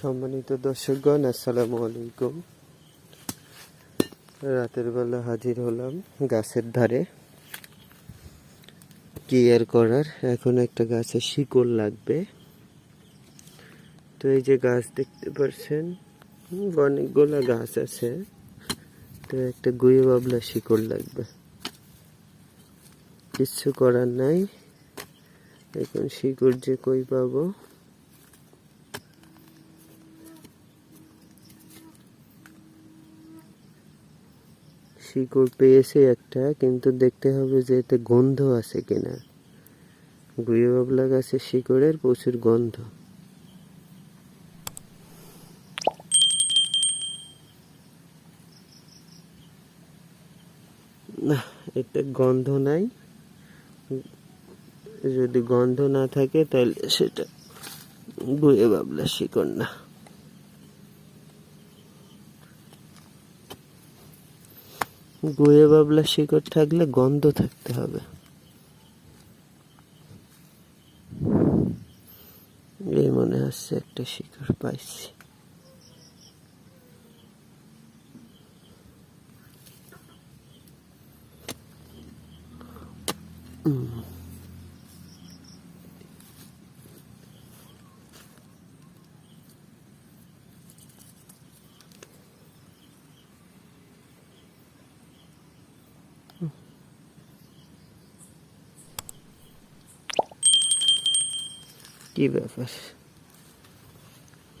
সম্মানিত দর্শকগণ আসসালামু আলাইকুম। রাতের বেলা হাজির হলাম গাছের ধারে। কি আর করার? এখন একটা গাছে শিকড় লাগবে। তো এই যে গাছ দেখতে পাচ্ছেন হুম, অনেকগুলো গাছ আছে। তো একটা গুয়ে বাবলা শিকড় লাগবে। কিচ্ছু করার নাই। এখন শিকড় যে কই পাবো? শিকড় পেয়েছে একটা, কিন্তু দেখতে হবে যে এতে গন্ধ আছে কিনা। গুয়ে বাবলা গাছের শিকড়ের প্রচুর গন্ধ। না, এতে গন্ধ নাই। যদি গন্ধ না থাকে তাহলে সেটা গুয়ে বাবলা শিকড় না। গুয়ে বাবলা শিকড় থাকলে গন্ধ থাকতে হবে এই মনে হচ্ছে একটা শিকড় পাইছি উম। কি ব্যাপার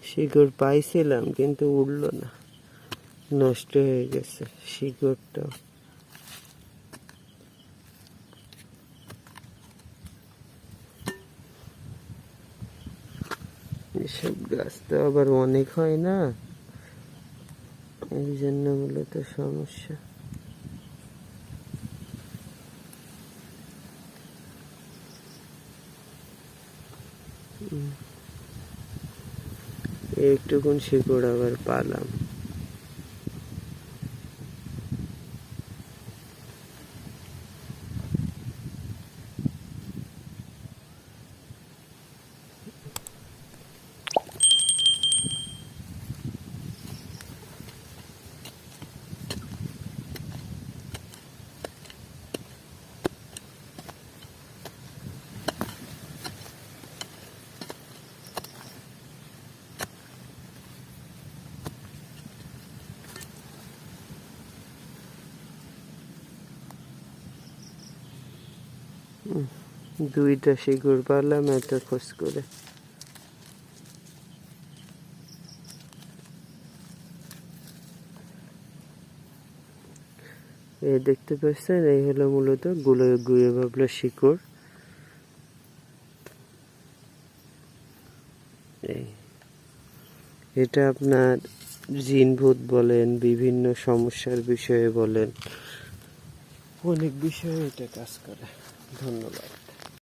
শিকড় পাইছিলাম, কিন্তু উঠল না। নষ্ট হয়ে গেছে শিকড়টা এসব গাছ তো আবার অনেক হয় না? এই জন্য মূলত সমস্যা। একটুকুন শিকড় আবার পালাম দুইটা শিকড় পারলাম এত খোঁজ করে। এই দেখতে পাচ্ছেন, এই হলো মূলতগুলো গুয়ে ভাবলো শিকড়। এটা আপনার জিনভূত বলেন, বিভিন্ন সমস্যার বিষয়ে বলেন। অনেক বিষয়ে এটা কাজ করে। ধন্যবাদ।